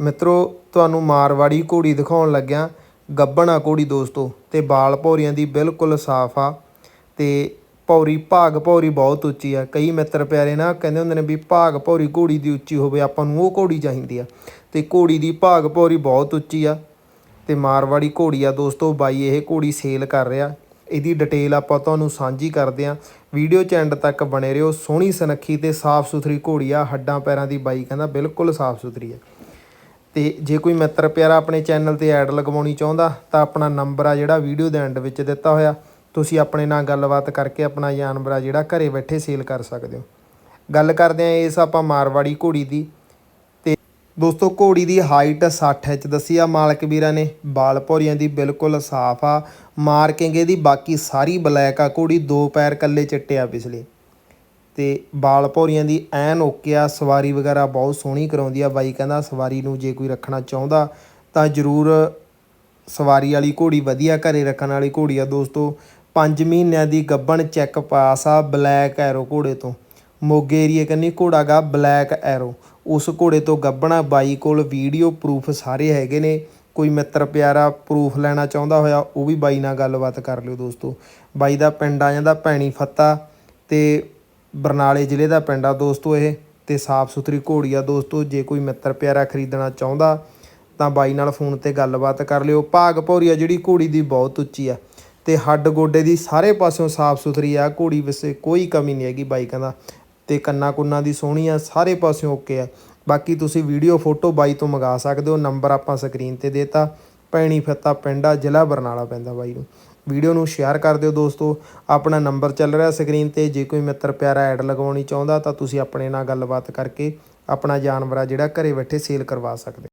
ਮਿੱਤਰੋ, ਤੁਹਾਨੂੰ ਮਾਰਵਾੜੀ ਘੋੜੀ ਦਿਖਾਉਣ ਲੱਗਿਆ, ਗੱਬਣਾ ਘੋੜੀ ਦੋਸਤੋ, ਤੇ ਬਾਲ ਭੌਰੀਆਂ ਦੀ ਬਿਲਕੁਲ ਸਾਫ਼ ਆ, ਤੇ ਭੌਰੀ, ਭਾਗ ਭੌਰੀ ਬਹੁਤ ਉੱਚੀ ਆ। ਕਈ ਮਿੱਤਰ ਪਿਆਰੇ ਨਾ ਕਹਿੰਦੇ ਹੁੰਦੇ ਨੇ ਵੀ ਭਾਗ ਭੌਰੀ ਘੋੜੀ ਦੀ ਉੱਚੀ ਹੋਵੇ, ਆਪਾਂ ਨੂੰ ਉਹ ਘੋੜੀ ਚਾਹੀਦੀ ਆ। ਤੇ ਘੋੜੀ ਦੀ ਭਾਗ ਭੌਰੀ ਬਹੁਤ ਉੱਚੀ ਆ, ਤੇ ਮਾਰਵਾੜੀ ਘੋੜੀ ਆ ਦੋਸਤੋ, ਬਾਈ ਇਹ ਘੋੜੀ ਸੇਲ ਕਰ ਰਿਹਾ। ਇਹਦੀ ਡਿਟੇਲ ਆਪਾਂ ਤੁਹਾਨੂੰ ਸਾਂਝੀ ਕਰਦੇ ਆ। ਵੀਡੀਓ ਚ ਐਂਡ ਤੱਕ ਬਣੇ ਰਹੋ। ਸੋਹਣੀ ਸੁਨੱਖੀ ਤੇ ਸਾਫ਼ ਸੁਥਰੀ ਘੋੜੀ ਆ, ਹੱਡਾਂ ਪੈਰਾਂ ਦੀ ਬਾਈ ਕਹਿੰਦਾ ਬਿਲਕੁਲ ਸਾਫ਼ ਸੁਥਰੀ ਆ। ਤੇ ਜੇ ਕੋਈ ਮਿੱਤਰ ਪਿਆਰਾ ਆਪਣੇ ਚੈਨਲ ਤੇ ਐਡ ਲਗਵਾਉਣੀ ਚਾਹੁੰਦਾ ਤਾਂ ਆਪਣਾ ਨੰਬਰ ਆ ਜਿਹੜਾ ਵੀਡੀਓ ਦੇ ਐਂਡ ਵਿੱਚ ਦਿੱਤਾ ਹੋਇਆ। ਤੁਸੀਂ ਆਪਣੇ ਨਾਲ ਗੱਲਬਾਤ ਕਰਕੇ ਆਪਣਾ ਜਾਨਵਰ ਆ ਜਿਹੜਾ ਘਰੇ ਬੈਠੇ ਸੇਲ ਕਰ ਸਕਦੇ ਹੋ। ਗੱਲ ਕਰਦੇ ਆ ਇਸ ਆਪਾਂ ਮਾਰਵਾੜੀ ਘੋੜੀ ਦੀ। ਤੇ ਦੋਸਤੋ ਘੋੜੀ ਦੀ ਹਾਈਟ 60 ਇੰਚ ਦੱਸੀ ਆ ਮਾਲਕ ਵੀਰਾਂ ਨੇ। ਬਾਲ ਭੌਰੀਆਂ ਦੀ ਬਿਲਕੁਲ ਸਾਫ਼ ਆ। ਮਾਰਕਿੰਗ ਇਹਦੀ ਬਾਕੀ ਸਾਰੀ ਬਲੈਕ ਆ ਘੋੜੀ। ਦੋ ਪੈਰ ਕੱਲੇ ਚਿੱਟੇ ਆ ਪਿਛਲੇ। ਅਤੇ ਬਾਲ ਭੌਰੀਆਂ ਦੀ ਐਨ ਓਕੇ ਆ ਸਵਾਰੀ ਵਗੈਰਾ ਬਹੁਤ ਸੋਹਣੀ ਕਰਾਉਂਦੀ ਆ। ਬਾਈ ਕਹਿੰਦਾ ਸਵਾਰੀ ਨੂੰ ਜੇ ਕੋਈ ਰੱਖਣਾ ਚਾਹੁੰਦਾ ਤਾਂ ਜ਼ਰੂਰ ਸਵਾਰੀ ਵਾਲੀ ਘੋੜੀ ਵਧੀਆ ਘਰੇ ਰੱਖਣ ਵਾਲੀ ਘੋੜੀ ਆ। ਦੋਸਤੋ 5 ਮਹੀਨਿਆਂ ਦੀ ਗੱਬਣ ਚੈੱਕ ਪਾਸ ਆ ਬਲੈਕ ਐਰੋ ਘੋੜੇ ਤੋਂ। ਮੋਗੇ ਏਰੀਏ ਕੰਨੀ ਘੋੜਾ ਗਾ ਬਲੈਕ ਐਰੋ। ਉਸ ਘੋੜੇ ਤੋਂ ਗੱਬਣਾ ਬਾਈ ਕੋਲ ਵੀਡੀਓ ਪ੍ਰੂਫ ਸਾਰੇ ਹੈਗੇ ਨੇ। ਕੋਈ ਮਿੱਤਰ ਪਿਆਰਾ ਪ੍ਰੂਫ ਲੈਣਾ ਚਾਹੁੰਦਾ ਹੋਇਆ ਉਹ ਵੀ ਬਾਈ ਨਾਲ ਗੱਲਬਾਤ ਕਰ ਲਿਓ ਦੋਸਤੋ। ਬਾਈ ਦਾ ਪਿੰਡ ਆ ਜਾਂਦਾ ਭੈਣੀ ਫੱਤਾ ਤੇ ਬਰਨਾਲੇ ਜ਼ਿਲ੍ਹੇ ਦਾ ਪਿੰਡ ਆ ਦੋਸਤੋ ਇਹ, ਤੇ ਸਾਫ਼ ਸੁਥਰੀ ਘੋੜੀ ਆ ਦੋਸਤੋ, ਜੇ ਕੋਈ ਮਿੱਤਰ ਪਿਆਰਾ ਖਰੀਦਣਾ ਚਾਹੁੰਦਾ, ਤਾਂ ਬਾਈ ਨਾਲ ਫੋਨ ਤੇ ਗੱਲਬਾਤ ਕਰ ਲਿਓ। ਭਾਗ ਭੌਰੀ ਆ ਜਿਹੜੀ ਘੋੜੀ ਦੀ ਬਹੁਤ ਉੱਚੀ ਆ, ਤੇ ਹੱਡ ਗੋਡੇ ਦੀ ਸਾਰੇ ਪਾਸਿਓਂ ਸਾਫ਼ ਸੁਥਰੀ ਆ, ਘੋੜੀ ਵਿਸੇ ਕੋਈ ਕਮੀ ਨਹੀਂ ਹੈਗੀ ਬਾਈ ਕਹਿੰਦਾ, ਤੇ ਕੰਨਾ ਕੁੰਨਾ ਦੀ ਸੋਹਣੀ ਆ, ਸਾਰੇ ਪਾਸਿਓਂ ਓਕੇ ਆ। ਬਾਕੀ ਤੁਸੀਂ ਵੀਡੀਓ, ਫੋਟੋ ਬਾਈ ਤੋਂ ਮੰਗਾ ਸਕਦੇ ਹੋ, ਨੰਬਰ ਆਪਾਂ ਸਕਰੀਨ ਤੇ ਦੇਤਾ, ਪੈਣੀ ਫੱਤਾ ਪਿੰਡ ਆ, ਜ਼ਿਲ੍ਹਾ ਬਰਨਾਲਾ ਪੈਂਦਾ ਬਾਈ ਨੂੰ। ਵੀਡੀਓ ਨੂੰ ਸ਼ੇਅਰ ਕਰ ਦਿਓ ਦੋਸਤੋ। ਆਪਣਾ ਨੰਬਰ ਚੱਲ ਰਿਹਾ ਸਕਰੀਨ ਤੇ। ਜੇ ਕੋਈ ਮਿੱਤਰ ਪਿਆਰਾ ਐਡ ਲਗਾਉਣੀ ਚਾਹੁੰਦਾ ਤਾਂ ਤੁਸੀਂ ਆਪਣੇ ਨਾਲ ਗੱਲਬਾਤ ਕਰਕੇ ਆਪਣਾ ਜਾਨਵਰ ਆ ਜਿਹੜਾ ਘਰੇ ਬੈਠੇ ਸੇਲ ਕਰਵਾ ਸਕਦੇ